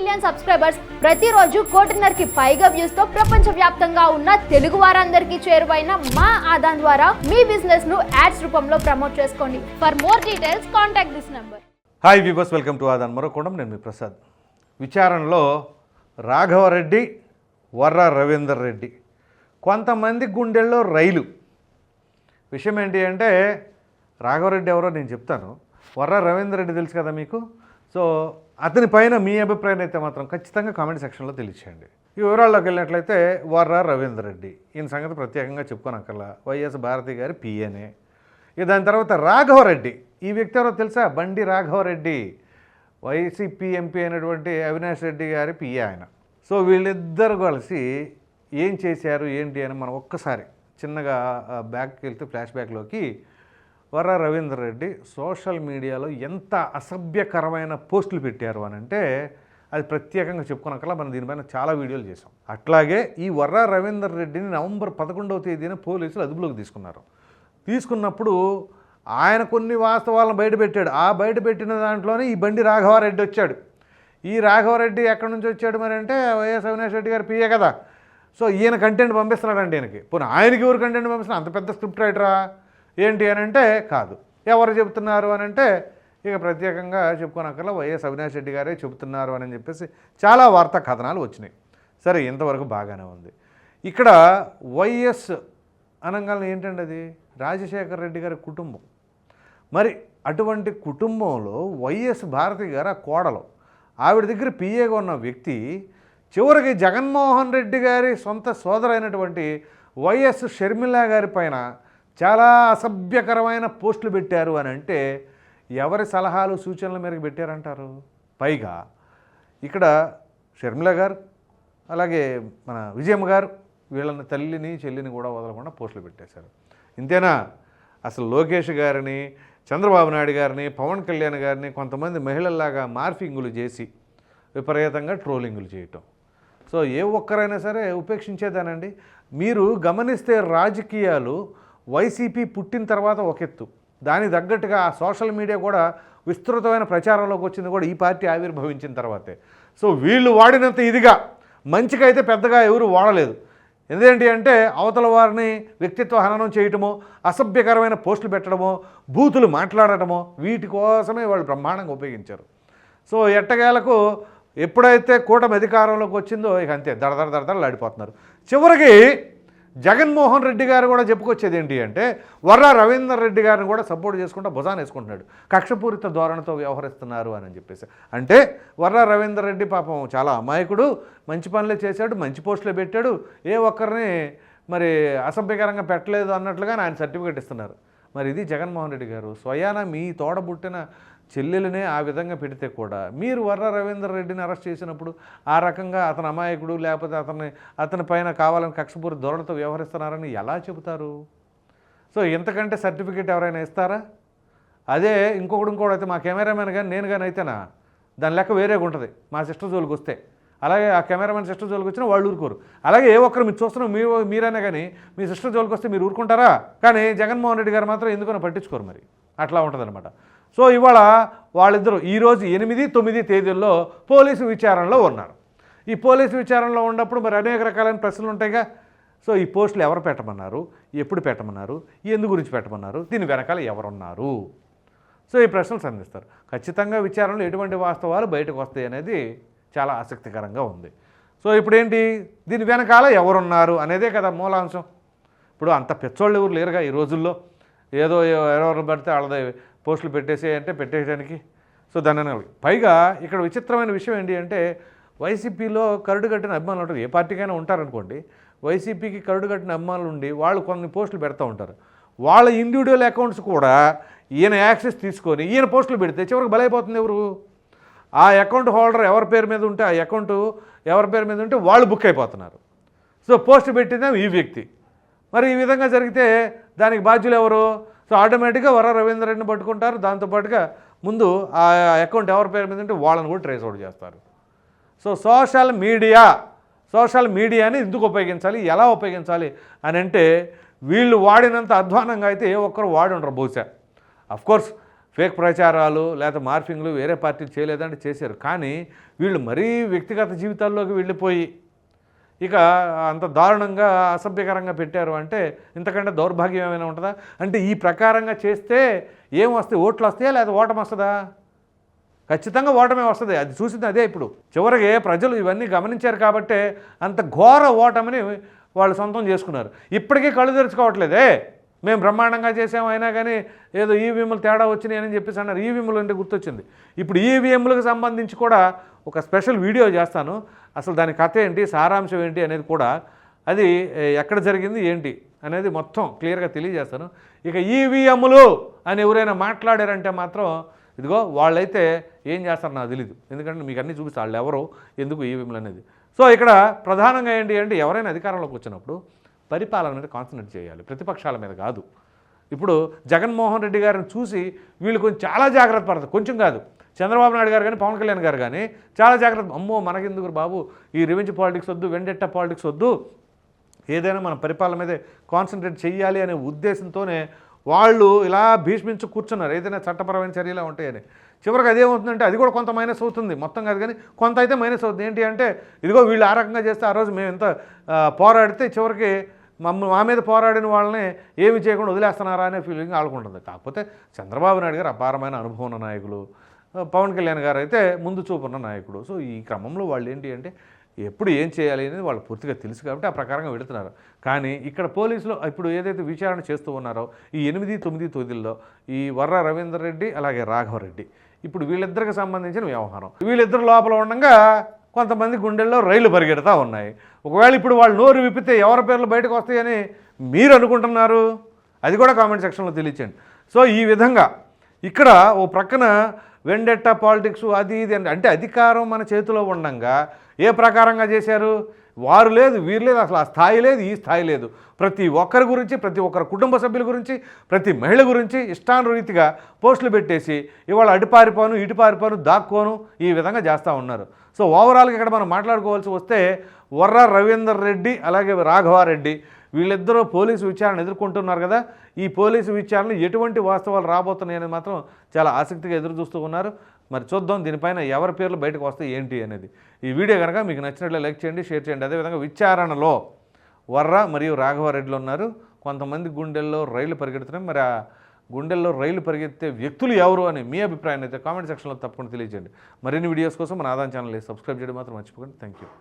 Million subscribers ప్రతిరోజు కోటిన్నరకి పైగా వ్యూస్తో ప్రపంచ వ్యాప్తంగా ఉన్న తెలుగు వారందరికీ చేరువైన మా ఆదాన్ ద్వారా మీ బిజినెస్ను యాడ్స్ రూపంలో ప్రమోట్ చేసుకోండి. For more details contact this number hi విబస్ welcome to ఆదాన్ మరొకడం నేను మీ ప్రసాద్. విచారణలో రాఘవరెడ్డి వర్ర రవీందర్ రెడ్డి కొంతమంది గుండెల్లో రైలు. విషయం ఏంటి అంటే రాఘవరెడ్డి ఎవరో నేను చెప్తాను. వర్ర రవీందర్ రెడ్డి తెలుసు కదా మీకు? సో అతని పైన మీ అభిప్రాయం అయితే మాత్రం ఖచ్చితంగా కామెంట్ సెక్షన్లో తెలియచేయండి. ఈ వివరాల్లోకి వెళ్ళినట్లయితే వర్రా రవీందర్ రెడ్డి. ఈయన సంగతి ప్రత్యేకంగా చెప్పుకోనక్కర్లా. వైఎస్ భారతి గారి పిఎన్ఏ ఇక దాని తర్వాత రాఘవరెడ్డి ఈ వ్యక్తి ఎవరో తెలుసా? బండి రాఘవరెడ్డి వైసీపీ ఎంపీ అయినటువంటి అవినాష్ రెడ్డి గారి పిఏ ఆయన. సో వీళ్ళిద్దరు కలిసి ఏం చేశారు ఏంటి అని మనం ఒక్కసారి చిన్నగా బ్యాక్కి వెళ్తే ఫ్లాష్ బ్యాక్లోకి వర రవీందర్ రెడ్డి సోషల్ మీడియాలో ఎంత అసభ్యకరమైన పోస్టులు పెట్టారు అని అంటే అది ప్రత్యేకంగా చెప్పుకున్నాకలా మనం దీనిపైన చాలా వీడియోలు చేసాం అట్లాగే ఈ వర్ర రవీందర్ రెడ్డిని నవంబర్ పదకొండవ తేదీన పోలీసులు అదుపులోకి తీసుకున్నారు. తీసుకున్నప్పుడు ఆయన కొన్ని వాస్తవాలను బయటపెట్టాడు ఆ బయటపెట్టిన దాంట్లోనే ఈ బండి రాఘవారెడ్డి వచ్చాడు. ఈ రాఘవరెడ్డి ఎక్కడి నుంచి వచ్చాడు మరి అంటే వైఎస్ అవినాష్ రెడ్డి గారు పిఏ కదా. సో ఈయన కంటెంట్ పంపిస్తున్నాడండి ఈయనకి. పోనీ ఆయనకి ఎవరు కంటెంట్ పంపిస్తున్నారు? అంత పెద్ద స్క్రిప్ట్ రైటరా ఏంటి అని అంటే కాదు. ఎవరు చెబుతున్నారు అని అంటే ఇక ప్రత్యేకంగా చెప్పుకోనక్కర్లా వైఎస్ అవినాష్ రెడ్డి గారే చెబుతున్నారు అని చెప్పేసి చాలా వార్తా కథనాలు వచ్చినాయి. సరే ఇంతవరకు బాగానే ఉంది. ఇక్కడ వైఎస్ అనగానే ఏంటండి అది? రాజశేఖర రెడ్డి గారి కుటుంబం. మరి అటువంటి కుటుంబంలో వైఎస్ భారతి గారు ఆ కోడలు. ఆవిడ దగ్గర పిఏగా ఉన్న వ్యక్తి చివరికి జగన్మోహన్ రెడ్డి గారి సొంత సోదరైనటువంటి వైఎస్ షర్మిల గారి పైన చాలా అసభ్యకరమైన పోస్టులు పెట్టారు అని అంటే ఎవరి సలహాలు సూచనల మేరకు పెట్టారంటారు? పైగా ఇక్కడ షర్మిల గారు అలాగే మన విజయమ్మ గారు వీళ్ళని తల్లిని చెల్లిని కూడా వదలకుండా పోస్టులు పెట్టేశారు. ఇంతేనా? అసలు లోకేష్ గారిని చంద్రబాబు నాయుడు గారిని పవన్ కళ్యాణ్ గారిని కొంతమంది మహిళల్లాగా మార్ఫింగులు చేసి విపరీతంగా ట్రోలింగులు చేయటం. సో ఏ ఒక్కరైనా సరే ఉపేక్షించేదానండి. మీరు గమనిస్తే రాజకీయాలు వైసీపీ పుట్టిన తర్వాత ఒక ఎత్తు. దానికి తగ్గట్టుగా ఆ సోషల్ మీడియా కూడా విస్తృతమైన ప్రచారంలోకి వచ్చింది కూడా ఈ పార్టీ ఆవిర్భవించిన తర్వాతే. సో వీళ్ళు వాడినంత ఇదిగా మంచికైతే పెద్దగా ఎవరు వాడలేదు. ఎందుకంటే అంటే అవతల వారిని వ్యక్తిత్వ హననం చేయటమో అసభ్యకరమైన పోస్టులు పెట్టడమో బూతులు మాట్లాడటమో వీటి కోసమే వాళ్ళు బ్రహ్మాండంగా ఉపయోగించారు. సో ఎట్టగేలకు ఎప్పుడైతే కూటమి అధికారంలోకి వచ్చిందో ఇక అంతే దడదడ దడదడలు ఆడిపోతున్నారు. చివరికి జగన్మోహన్ రెడ్డి గారు కూడా చెప్పుకొచ్చేది ఏంటి అంటే వర్రా రవీందర్ రెడ్డి గారిని కూడా సపోర్ట్ చేసుకుంటూ భుజాన్ వేసుకుంటున్నాడు. కక్షపూరిత ధోరణితో వ్యవహరిస్తున్నారు అని చెప్పేసి. అంటే వర్రా రవీందర్ రెడ్డి పాపం చాలా అమాయకుడు మంచి పనులే చేశాడు మంచి పోస్టులే పెట్టాడు ఏ ఒక్కరిని మరి అసభ్యకరంగా పెట్టలేదు అన్నట్లుగా ఆయన సర్టిఫికేట్ ఇస్తున్నారు. మరి ఇది జగన్మోహన్ రెడ్డి గారు. స్వయాన మీ తోడబుట్టిన చెల్లెలనే ఆ విధంగా పెడితే కూడా మీరు వర్ర రవీందర్ రెడ్డిని అరెస్ట్ చేసినప్పుడు ఆ రకంగా అతను అమాయకుడు లేకపోతే అతని అతని పైన కావాలని కక్షపూరి ధోరణితో వ్యవహరిస్తున్నారని ఎలా చెబుతారు? సో ఇంతకంటే సర్టిఫికేట్ ఎవరైనా ఇస్తారా? అదే ఇంకొకడు ఇంకోటి అయితే మా కెమెరామెన్ కానీ నేను కానీ అయితేనా? దాని లెక్క వేరేగా ఉంటుంది మా సిస్టర్ జోలికి వస్తే అలాగే ఆ కెమెరామెన్ సిస్టర్ జోలికి వచ్చినా వాళ్ళు ఊరుకోరు. అలాగే ఏ ఒక్కరు మీరు చూస్తున్నాం మీరు మీరైనా కానీ మీ సిస్టర్ జోలికి వస్తే మీరు ఊరుకుంటారా? కానీ జగన్మోహన్ రెడ్డి గారు మాత్రం ఎందుకనో పట్టించుకోరు మరి. అట్లా ఉంటుందన్నమాట. సో ఇవాళ వాళ్ళిద్దరూ ఈరోజు ఎనిమిది తొమ్మిది తేదీల్లో పోలీసు విచారణలో ఉన్నారు. ఈ పోలీసు విచారణలో ఉన్నప్పుడు మరి అనేక రకాలైన ప్రశ్నలు ఉంటాయిగా. సో ఈ పోస్టులు ఎవరు పెట్టమన్నారు? ఎప్పుడు పెట్టమన్నారు? ఎందు గురించి పెట్టమన్నారు? దీని వెనకాల ఎవరున్నారు? సో ఈ ప్రశ్నలు సంధిస్తారు. ఖచ్చితంగా విచారణలో ఎటువంటి వాస్తవాలు బయటకు వస్తాయి అనేది చాలా ఆసక్తికరంగా ఉంది. సో ఇప్పుడేంటి? దీని వెనకాల ఎవరున్నారు అనేదే కదా మూలాంశం. ఇప్పుడు అంత పెచ్చోళ్ళు ఎవరు లేరుగా ఈ రోజుల్లో. ఏదో ఎవరు పడితే వాళ్ళది పోస్టులు పెట్టేసేయంటే పెట్టేయడానికి. సో దాన్ని పైగా ఇక్కడ విచిత్రమైన విషయం ఏంటి అంటే వైసీపీలో కరుడు కట్టిన అభిమానులు ఉంటారు. ఏ పార్టీకైనా ఉంటారనుకోండి వైసీపీకి కరుడు కట్టిన అభిమానులు ఉండి వాళ్ళు కొన్ని పోస్టులు పెడతా ఉంటారు. వాళ్ళ ఇండివిజువల్ అకౌంట్స్ కూడా ఈయన యాక్సెస్ తీసుకొని ఈయన పోస్టులు పెడితే చివరికి బలైపోతుంది ఎవరు? ఆ అకౌంట్ హోల్డర్ ఎవరి పేరు మీద ఉంటే ఆ అకౌంట్ ఎవరి పేరు మీద ఉంటే వాళ్ళు బుక్ అయిపోతున్నారు. సో పోస్ట్ పెట్టిందే ఈ వ్యక్తి. మరి ఈ విధంగా జరిగితే దానికి బాధ్యులు ఎవరు? సో ఆటోమేటిక్గా వర రవీంద్రరెడ్డిని పట్టుకుంటారు. దాంతోపాటుగా ముందు ఆ అకౌంట్ ఎవరి పేరు మీద ఉంటే వాళ్ళని కూడా ట్రేస్ అవుట్ చేస్తారు. సో సోషల్ మీడియా సోషల్ మీడియాని ఎందుకు ఉపయోగించాలి? ఎలా ఉపయోగించాలి అని అంటే వీళ్ళు వాడినంత అధ్వానంగా అయితే ఏ ఒక్కరు వాడి ఉండరు బహుశా అఫ్కోర్స్ ఫేక్ ప్రచారాలు లేకపోతే మార్ఫింగ్లు వేరే పార్టీలు చేయలేదంటే చేశారు. కానీ వీళ్ళు మరీ వ్యక్తిగత జీవితాల్లోకి వెళ్ళిపోయి ఇక అంత దారుణంగా అసభ్యకరంగా పెట్టారు అంటే ఇంతకంటే దౌర్భాగ్యం ఏమైనా ఉంటుందా? అంటే ఈ ప్రకారంగా చేస్తే ఏం వస్తాయి ఓట్లు వస్తాయా లేదా ఓటం వస్తుందా? ఖచ్చితంగా ఓటమే వస్తుంది. అది చూసింది అదే ఇప్పుడు. చివరికి ప్రజలు ఇవన్నీ గమనించారు కాబట్టే అంత ఘోర ఓటమిని వాళ్ళు సొంతం చేసుకున్నారు. ఇప్పటికీ కళ్ళు తెరుచుకోవట్లేదే. మేము బ్రహ్మాండంగా చేసాం అయినా కానీ ఏదో ఈవీఎంలు తేడా వచ్చినాయి అని చెప్పేసి అన్నారు. ఈవీఎంలు అంటే గుర్తొచ్చింది. ఇప్పుడు ఈవీఎంలకు సంబంధించి కూడా ఒక స్పెషల్ వీడియో చేస్తాను. అసలు దాని కథ ఏంటి సారాంశం ఏంటి అనేది కూడా అది ఎక్కడ జరిగింది ఏంటి అనేది మొత్తం క్లియర్గా తెలియజేస్తాను. ఇక ఈవీఎంలు అని ఎవరైనా మాట్లాడారంటే మాత్రం ఇదిగో వాళ్ళైతే ఏం చేస్తారో నాకు తెలియదు ఎందుకంటే మీకు అన్నీ చూపిస్తారు వాళ్ళు ఎవరు ఎందుకు ఈవీఎంలు అనేది. సో ఇక్కడ ప్రధానంగా ఏంటి అంటే ఎవరైనా అధికారంలోకి వచ్చినప్పుడు పరిపాలన మీద కాన్సన్ట్రేట్ చేయాలి. ప్రతిపక్షాల మీద కాదు. ఇప్పుడు జగన్మోహన్ రెడ్డి గారిని చూసి వీళ్ళు కొంచెం చాలా జాగ్రత్త పడతారు. కొంచెం కాదు. చంద్రబాబు నాయుడు గారు కానీ పవన్ కళ్యాణ్ గారు కానీ చాలా జాగ్రత్త అమ్మో మనకెందుకు బాబు? ఈ రివెంజ్ పాలిటిక్స్ వద్దు వెండెట్ట పాలిటిక్స్ వద్దు. ఏదైనా మన పరిపాలన మీదే కాన్సన్ట్రేట్ చేయాలి అనే ఉద్దేశంతోనే వాళ్ళు ఇలా భీష్మించి కూర్చున్నారు. ఏదైనా చట్టపరమైన చర్యలు ఉంటాయని. చివరికి అదేమవుతుందంటే అది కూడా కొంత మైనస్ అవుతుంది. మొత్తం కాదు కానీ కొంత అయితే మైనస్ అవుతుంది. ఏంటి అంటే ఇదిగో వీళ్ళు ఆ రకంగా చేస్తే ఆ రోజు మేము ఎంత పోరాడితే చివరికి మమ్మ మా మీద పోరాడిన వాళ్ళని ఏమి చేయకుండా వదిలేస్తున్నారా అనే ఫీలింగ్ ఆడుకుంటుంది కాకపోతే చంద్రబాబు నాయుడు గారు అపారమైన అనుభవం ఉన్న నాయకులు. పవన్ కళ్యాణ్ గారు అయితే ముందు చూపున్న నాయకుడు. సో ఈ క్రమంలో వాళ్ళు ఏంటి అంటే ఎప్పుడు ఏం చేయాలి అనేది వాళ్ళు పూర్తిగా తెలుసు కాబట్టి ఆ ప్రకారంగా వెళుతున్నారు. కానీ ఇక్కడ పోలీసులు ఇప్పుడు ఏదైతే విచారణ చేస్తూ ఉన్నారో ఈ ఎనిమిది తొమ్మిది తొమ్మిదిలో ఈ వర్ర రవీందర్ రెడ్డి అలాగే రాఘవరెడ్డి ఇప్పుడు వీళ్ళిద్దరికి సంబంధించిన వ్యవహారం. వీళ్ళిద్దరు లోపల ఉండగా కొంతమంది గుండెల్లో రైళ్ళు పరిగెడతా ఉన్నాయి. ఒకవేళ ఇప్పుడు వాళ్ళు నోరు విప్పితే ఎవరి పేర్లు బయటకు వస్తాయని మీరు అనుకుంటున్నారు? అది కూడా కామెంట్ సెక్షన్లో తెలియచండి సో ఈ విధంగా ఇక్కడ ఓ ప్రక్కన వెండెట్ట పాలిటిక్స్ అది ఇది అని అంటే అధికారం మన చేతిలో ఉండంగా ఏ ప్రకారంగా చేశారు? వారు లేదు వీరు లేదు అసలు ఆ స్థాయి లేదు ఈ స్థాయి లేదు. ప్రతి ఒక్కరి గురించి ప్రతి ఒక్కరి కుటుంబ సభ్యుల గురించి ప్రతి మహిళ గురించి ఇష్టానురీతిగా పోస్టులు పెట్టేసి ఇవాళ అడిపారిపోను ఇటుపారిపోను దాక్కోను ఈ విధంగా చేస్తూ ఉన్నారు. సో ఓవరాల్గా ఇక్కడ మనం మాట్లాడుకోవాల్సి వస్తే వర్ర రవీందర్ రెడ్డి అలాగే రాఘవారెడ్డి వీళ్ళిద్దరూ పోలీసు విచారణ ఎదుర్కొంటున్నారు కదా. ఈ పోలీసు విచారణ ఎటువంటి వాస్తవాలు రాబోతున్నాయని మాత్రం చాలా ఆసక్తిగా ఎదురు చూస్తూ ఉన్నారు. మరి చూద్దాం దీనిపైన ఎవరి పేర్లు బయటకు వస్తాయి ఏంటి అనేది. ఈ వీడియో కనుక మీకు నచ్చినట్లు లైక్ చేయండి షేర్ చేయండి. అదేవిధంగా విచారణలో వర్ర మరియు రాఘవారెడ్డిలు ఉన్నారు. కొంతమంది గుండెల్లో రైలు పరిగెడుతున్నాయి. మరి ఆ గుండెల్లో రైలు పరిగెత్తే వ్యక్తులు ఎవరు అని మీ అభిప్రాయాన్ని అయితే కామెంట్ సెక్షన్లో తప్పకుండా తెలియజేయండి. మరిన్ని వీడియోస్ కోసం మన ఆదాన్ ఛానల్ని సబ్స్క్రైబ్ చేయడం మాత్రం మర్చిపోకండి. Thank you